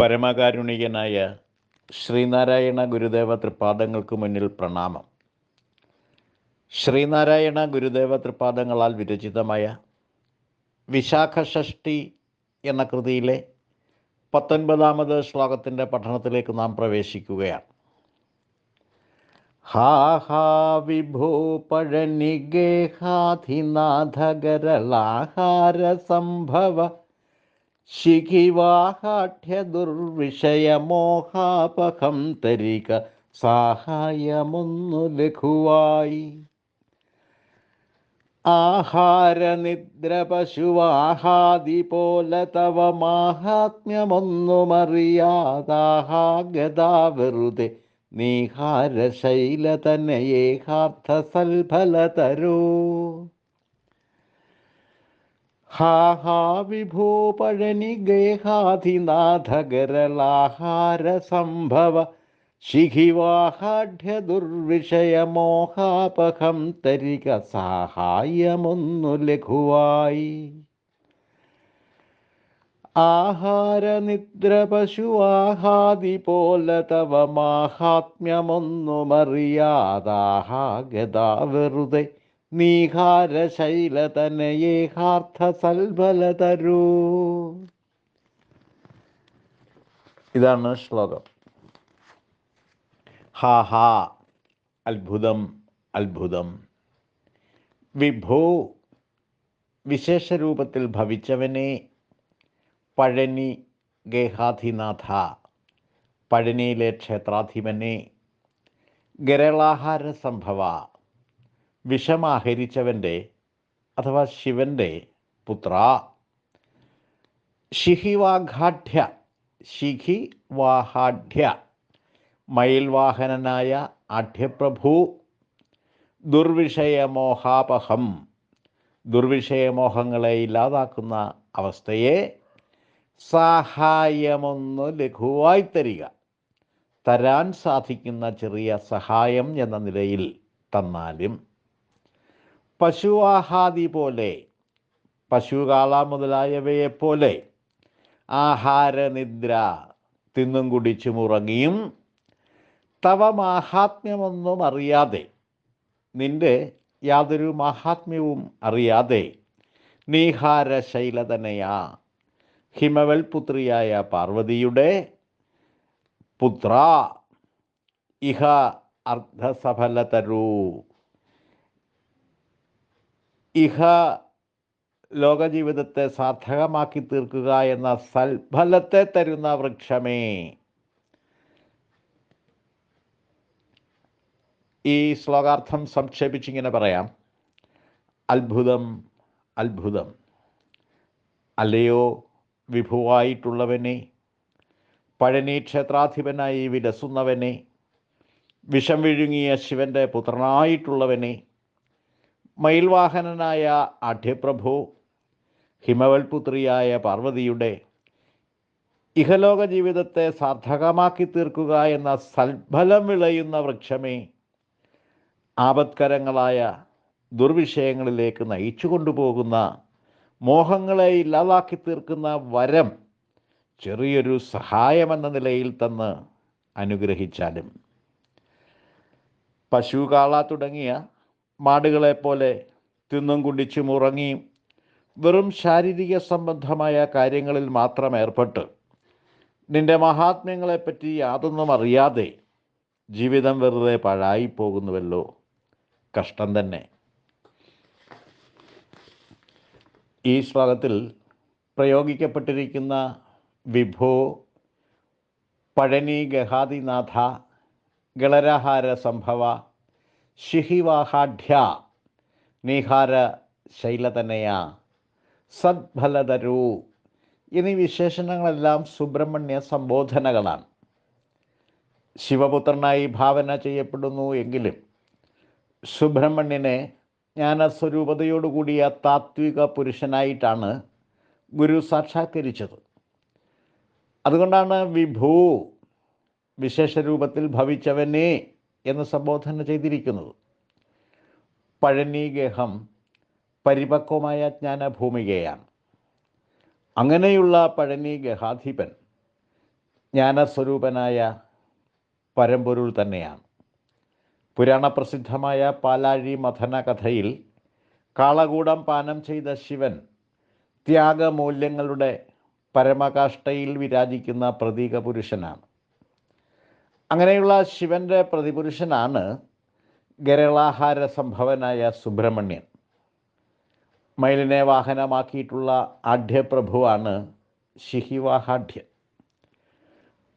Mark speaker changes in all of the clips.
Speaker 1: പരമകാരുണികനായ ശ്രീനാരായണ ഗുരുദേവ തൃപാദങ്ങൾക്ക് മുന്നിൽ പ്രണാമം. ശ്രീനാരായണ ഗുരുദേവ തൃപാദങ്ങളാൽ വിരചിതമായ വിശാഖ ഷഷ്ടി എന്ന കൃതിയിലെ പത്തൊൻപതാമത് ശ്ലോകത്തിന്റെ പഠനത്തിലേക്ക് നാം പ്രവേശിക്കുകയാണ്. ഹാ ഹാ വിഭോ പഴനിഗേഹാധിനാഥകരളാഹാര സംഭവ ശിഖിവാഹാഠ്യദുർവിഷയമോഹാപകം തരിക സാഹായമൊന്നു ലഘുവായി. ആഹാരനിദ്ര പശുവാഹാദി പോലെ തവ മാഹാത്മ്യമൊന്നുമറിയാതാഹാഗതാ വെറുതെ നീഹാരശൈല തനയേഹാർത്ഥ സൽഫലതരോ ഹാ ഹാ വിഭോ പഴനി ഗേഹാധിനാഥകരലാഹാര സംഭവ ശിഖിവാഹാഢ്യ ദുർവിഷയമോഹാപഹം തരിക സാഹായമൊന്നു ലഘുവായി. ആഹാരനിദ്ര പശുവാഹാദി പോലെ തവ മാഹാത്മ്യമൊന്നുമറിയാതാഹാ ഗതാ വെറുതെ നീഹാരശൈലതനയേഹാർത്ഥ സൽഫലതരൂ ഇതാണ് ശ്ലോകം. ഹാ ഹാ അത്ഭുതം അത്ഭുതം. വിഭോ വിശേഷരൂപത്തിൽ ഭവിച്ചവനെ പഴനി ഗേഹാധിനാഥ പഴനിയിലെ ക്ഷേത്രാധിപനെ ഗരളാഹാര സംഭവ വിഷമാഹരിച്ചവന്റെ അഥവാ ശിവന്റെ പുത്ര. ശിഹിവാഘാഢ്യ ശിഖി വാഹാഢ്യ മയിൽവാഹനനായ ആഢ്യപ്രഭു. ദുർവിഷയമോഹാപഹം ദുർവിഷയമോഹങ്ങളെ ഇല്ലാതാക്കുന്ന അവസ്ഥയെ സഹായമൊന്ന് ലഘുവായി തരിക. തരാൻ സാധിക്കുന്ന ചെറിയ സഹായം എന്ന നിലയിൽ തന്നാലും പശുവാഹാദി പോലെ പശുകാള മുതലായവയെപ്പോലെ ആഹാരനിദ്ര തിന്നും കുടിച്ചും ഉറങ്ങിയും തവ മാഹാത്മ്യമൊന്നും അറിയാതെ നിന്റെ യാതൊരു മാഹാത്മ്യവും അറിയാതെ നീഹാരശൈലതനയാ ഹിമവൽ പുത്രിയായ പാർവതിയുടെ പുത്ര ഇഹ അർദ്ധസഫലതരൂ. ഇഹ ലോകജീവിതത്തെ സാർത്ഥകമാക്കി തീർക്കുക എന്ന സൽഫലത്തെ തരുന്ന വൃക്ഷമേ. ഈ ശ്ലോകാർത്ഥം സംക്ഷേപിച്ചിങ്ങനെ പറയാം. അത്ഭുതം അത്ഭുതം. അല്ലയോ വിഭുവായിട്ടുള്ളവനെ പഴനി ക്ഷേത്രാധിപനായി വിലസുന്നവനെ വിഷം വിഴുങ്ങിയ ശിവന്റെ പുത്രനായിട്ടുള്ളവനെ മയിൽവാഹനനായ ആഢ്യപ്രഭു ഹിമവൽപുത്രിയായ പാർവതിയുടെ ഇഹലോക ജീവിതത്തെ സാർത്ഥകമാക്കി തീർക്കുക എന്ന സൽഫലം വിളയുന്ന വൃക്ഷമേ ആപത്കരങ്ങളായ ദുർവിഷയങ്ങളിലേക്ക് നയിച്ചു കൊണ്ടുപോകുന്ന മോഹങ്ങളെ ഇല്ലാതാക്കി തീർക്കുന്ന വരം ചെറിയൊരു സഹായമെന്ന നിലയിൽ തന്ന് അനുഗ്രഹിച്ചാലും. പശു കാള തുടങ്ങിയ മാടുകളെപ്പോലെ തിന്നും കുടിച്ചും ഉറങ്ങിയും വെറും ശാരീരിക സംബന്ധമായ കാര്യങ്ങളിൽ മാത്രം ഏർപ്പെട്ട് നിന്റെ മഹാത്മ്യങ്ങളെപ്പറ്റി യാതൊന്നും അറിയാതെ ജീവിതം വെറുതെ പാഴായി പോകുന്നുവല്ലോ കഷ്ടം തന്നെ. ഈ ശ്ലോകത്തിൽ പ്രയോഗിക്കപ്പെട്ടിരിക്കുന്ന വിഭോ പഴനി ഗഹാദിനാഥ ഗളരഹാര സംഭവ ശിഹിവാഹാഢ്യ നീഹാര ശൈലതനയ സദ്ഫലതരു എന്നീ വിശേഷണങ്ങളെല്ലാം സുബ്രഹ്മണ്യ സംബോധനകളാണ്. ശിവപുത്രനായി ഭാവന ചെയ്യപ്പെടുന്നു എങ്കിലും സുബ്രഹ്മണ്യനെ ജ്ഞാനസ്വരൂപതയോടുകൂടിയ താത്വിക പുരുഷനായിട്ടാണ് ഗുരു സാക്ഷാത്കരിച്ചത്. അതുകൊണ്ടാണ് വിഭൂ വിശേഷരൂപത്തിൽ ഭവിച്ചവനെ എന്ന് സംബോധന ചെയ്തിരിക്കുന്നത്. പഴനീഗേഹം പരിപക്വമായ ജ്ഞാനഭൂമികയാണ്. അങ്ങനെയുള്ള പഴനി ഗഹാധിപൻ ജ്ഞാനസ്വരൂപനായ പരമ്പൊരുൾ തന്നെയാണ്. പുരാണപ്രസിദ്ധമായ പാലാഴി മഥന കഥയിൽ കാളകൂടം പാനം ചെയ്ത ശിവൻ ത്യാഗമൂല്യങ്ങളുടെ പരമകാഷ്ഠയിൽ വിരാജിക്കുന്ന പ്രതീക പുരുഷനാണ് അങ്ങനെയുള്ള ശിവന്റെ പ്രതിപുരുഷനാണ് ഗരളാഹാര സംഭവനായ സുബ്രഹ്മണ്യൻ. മയിലിനെ വാഹനമാക്കിയിട്ടുള്ള ആഢ്യപ്രഭുവാണ് ശിഹിവാഹാഢ്യൻ.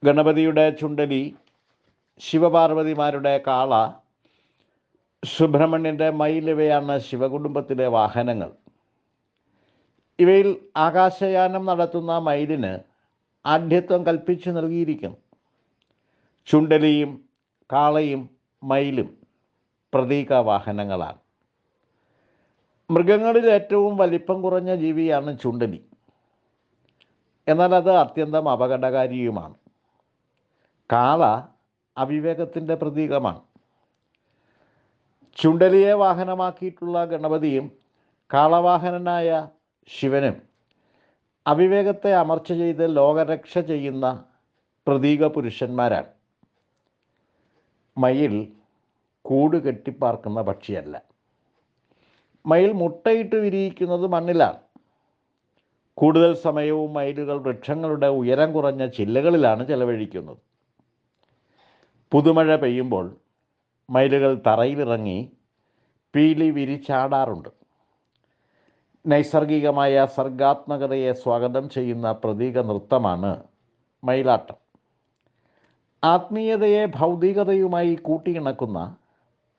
Speaker 1: ഗണപതിയുടെ ചുണ്ടലി ശിവപാർവതിമാരുടെ കാള സുബ്രഹ്മണ്യന്റെ മയിൽ ഇവയാണ് ശിവകുടുംബത്തിലെ വാഹനങ്ങൾ. ഇവയിൽ ആകാശയാനം നടത്തുന്ന മയിലിന് ആഢ്യത്വം കൽപ്പിച്ചു നൽകിയിരിക്കുന്നു. ചുണ്ടലിയും കാളയും മയിലും പ്രതീക വാഹനങ്ങളാണ് മൃഗങ്ങളിൽ ഏറ്റവും വലിപ്പം കുറഞ്ഞ ജീവിയാണ് ചുണ്ടലി. എന്നാൽ അത് അത്യന്തം അപകടകാരിയുമാണ്. കാള അവിവേകത്തിന്റെ പ്രതീകമാണ്. ചുണ്ടലിയെ വാഹനമാക്കിയിട്ടുള്ള ഗണപതിയും കാളവാഹനനായ ശിവനും അവിവേകത്തെ അമർച്ച ചെയ്ത് ലോകരക്ഷ ചെയ്യുന്ന പ്രതീക പുരുഷന്മാരാണ് മയിൽ കൂട് കെട്ടിപ്പാർക്കുന്ന പക്ഷിയല്ല. മയിൽ മുട്ടയിട്ട് വിരിയിക്കുന്നത് മണ്ണിലാണ്. കൂടുതൽ സമയവും മയിലുകൾ വൃക്ഷങ്ങളുടെ ഉയരം കുറഞ്ഞ ചില്ലകളിലാണ് ചെലവഴിക്കുന്നത്. പുതുമഴ പെയ്യുമ്പോൾ മയിലുകൾ തറയിലിറങ്ങി പീലി വിരിച്ചാടാറുണ്ട് നൈസർഗികമായ സർഗാത്മകതയെ സ്വാഗതം ചെയ്യുന്ന പ്രതീക നൃത്തമാണ് മയിലാട്ടം. ആത്മീയതയെ ഭൗതികതയുമായി കൂട്ടിയിണക്കുന്ന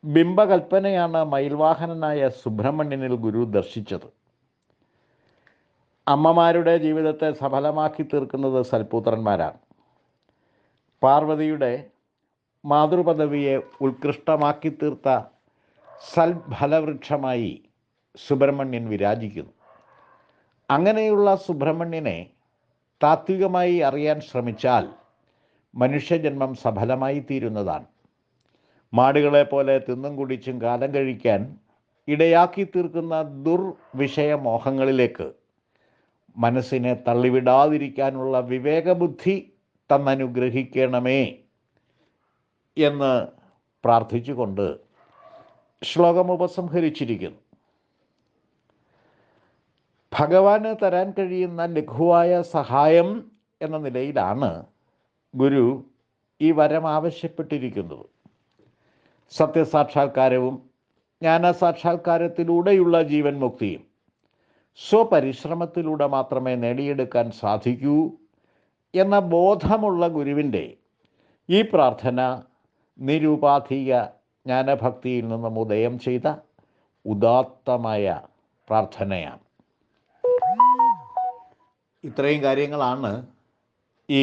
Speaker 1: ബിംബകൽപ്പനയാണ് മയിൽവാഹനനായ സുബ്രഹ്മണ്യനിൽ ഗുരു ദർശിച്ചത്. അമ്മമാരുടെ ജീവിതത്തെ സഫലമാക്കി തീർക്കുന്നത് സൽപുത്രന്മാരാണ്. പാർവതിയുടെ മാതൃപദവിയെ ഉത്കൃഷ്ടമാക്കി തീർത്ത സൽഫലവൃക്ഷമായി സുബ്രഹ്മണ്യൻ വിരാജിക്കുന്നു. അങ്ങനെയുള്ള സുബ്രഹ്മണ്യനെ താത്വികമായി അറിയാൻ ശ്രമിച്ചാൽ മനുഷ്യജന്മം സഫലമായി തീരുന്നതാണ് മാടുകളെ പോലെ തിന്നും കുടിച്ചും കാലം കഴിക്കാൻ ഇടയാക്കി തീർക്കുന്ന ദുർവിഷയമോഹങ്ങളിലേക്ക് മനസ്സിനെ തള്ളിവിടാതിരിക്കാനുള്ള വിവേകബുദ്ധി തന്നനുഗ്രഹിക്കണമേ എന്ന് പ്രാർത്ഥിച്ചുകൊണ്ട് ശ്ലോകം ഉപസംഹരിച്ചിരിക്കുന്നു. ഭഗവാന് തരാൻ കഴിയുന്ന ലഘുവായ സഹായം എന്ന നിലയിലാണ് ഗുരു ഈ വരം ആവശ്യപ്പെട്ടിരിക്കുന്നത്. സത്യസാക്ഷാത്കാരവും ജ്ഞാനസാക്ഷാത്കാരത്തിലൂടെയുള്ള ജീവൻ മുക്തിയും സ്വപരിശ്രമത്തിലൂടെ മാത്രമേ നേടിയെടുക്കാൻ സാധിക്കൂ എന്ന ബോധമുള്ള ഗുരുവിന്റെ ഈ പ്രാർത്ഥന നിരുപാധിക ജ്ഞാനഭക്തിയിൽ നിന്നും ഉദയം ചെയ്ത ഉദാത്തമായ പ്രാർത്ഥനയാണ്. ഇത്രയും കാര്യങ്ങളാണ് ഈ